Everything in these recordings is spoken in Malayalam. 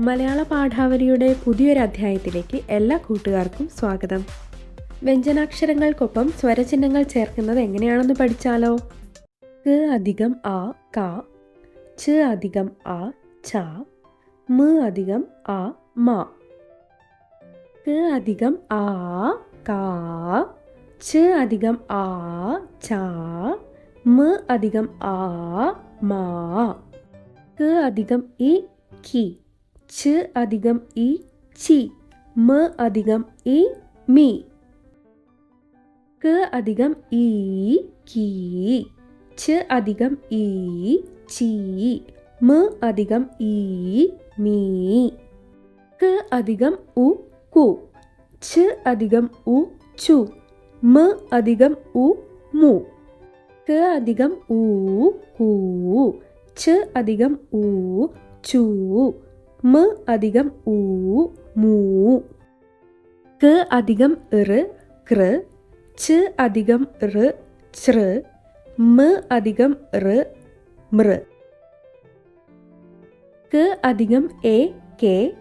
മലയാള പാഠാവലിയുടെ പുതിയൊരു അധ്യായത്തിലേക്ക് എല്ലാ കൂട്ടുകാർക്കും സ്വാഗതം. വ്യഞ്ജനാക്ഷരങ്ങൾക്കൊപ്പം സ്വരചിഹ്നങ്ങൾ ചേർക്കുന്നത് എങ്ങനെയാണെന്ന് പഠിച്ചാലോ? ക അധികം ആ ക. ച അധികം ആ ച. മ അധികം ആ മ. ക അധികം ആ കാ. ച അധികം ആ ച. മ അധികം ആ മാ. ക അധികം ഇ കി. ച അധികം ഇ ചി മ അധികം ഇ മി. ക അധികം ഈ കീ ച അധികം ഈ ചീ മ അധികം ഈ മീ. ക അധികം ഉ കു ച അധികം ഉ ചു മ അധികം ഉ മു. ക അധികം ഊ കൂ ച അധികം ഊ ചൂ മ അധികം ഊ മൂ. ക അധികം ഇറ് കൃ. ച അധികം ഋ ചൃ. മ അധികം ഋ മൃ. ക അധികം എ കെ.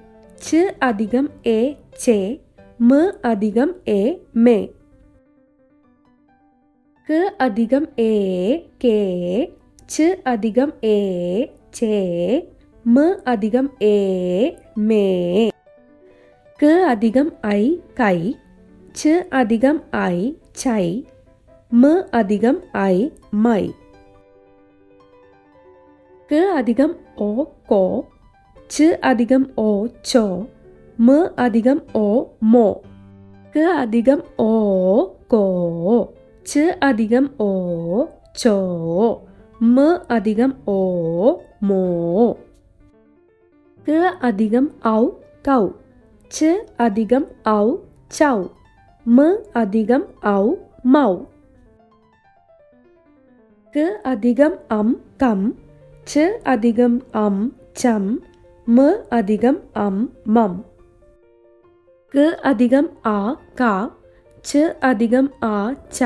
ച അധികം എ ചേ. മ അധികം എ മേ. ക അധികം എ കെ. ച അധികം എ ചേ. മ അധികം എ മേ. ക അധികം ഐ കൈ. ച അധികം ഐ ചൈ. മ അധികം ഐ മൈ. ക അധികം ഓ കോ. ച അധികം ഓ ചോ. മ അധികം ഓ മോ. ക അധികം ഓ കോ. ച അധികം ഓ ചോ. മ അധികം ഓ മോ. ക അധികം ഔ കൗ. ഛ അധികം ഔ ചൗ. മ അധികം ഔ മൗ. ക അധികം അം കം. ഛ അധികം അം ചം. മ അധികം അം മം. ക അധികം ആ ക. ഛ അധികം ആ ച.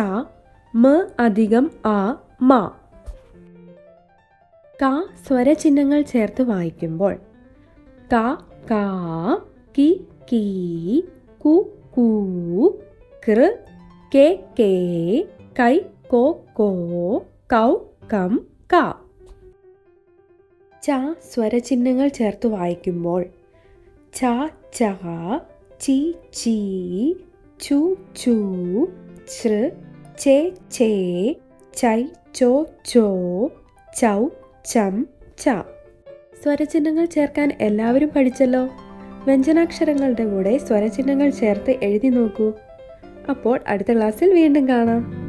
മ അധികം ആ മ. ക സ്വരചിഹ്നങ്ങൾ ചേർത്ത് വായിക്കുമ്പോൾ ക കാ കി കീ കു കൂ കൃ കെ കേ കൈ കോ കോ കൗ കം ക. ച സ്വരചിഹ്നങ്ങൾ ചേർത്ത് വായിക്കുമ്പോൾ ച ച ചി ചി ചു ചു ചൃ ചേ ചേ ചൈ ചോ ചോ ചൗ ചം ച. സ്വരചിഹ്നങ്ങൾ ചേർക്കാൻ എല്ലാവരും പഠിച്ചല്ലോ. വ്യഞ്ജനാക്ഷരങ്ങളുടെ കൂടെ സ്വരചിഹ്നങ്ങൾ ചേർത്ത് എഴുതി നോക്കൂ. അപ്പോൾ അടുത്ത ക്ലാസ്സിൽ വീണ്ടും കാണാം.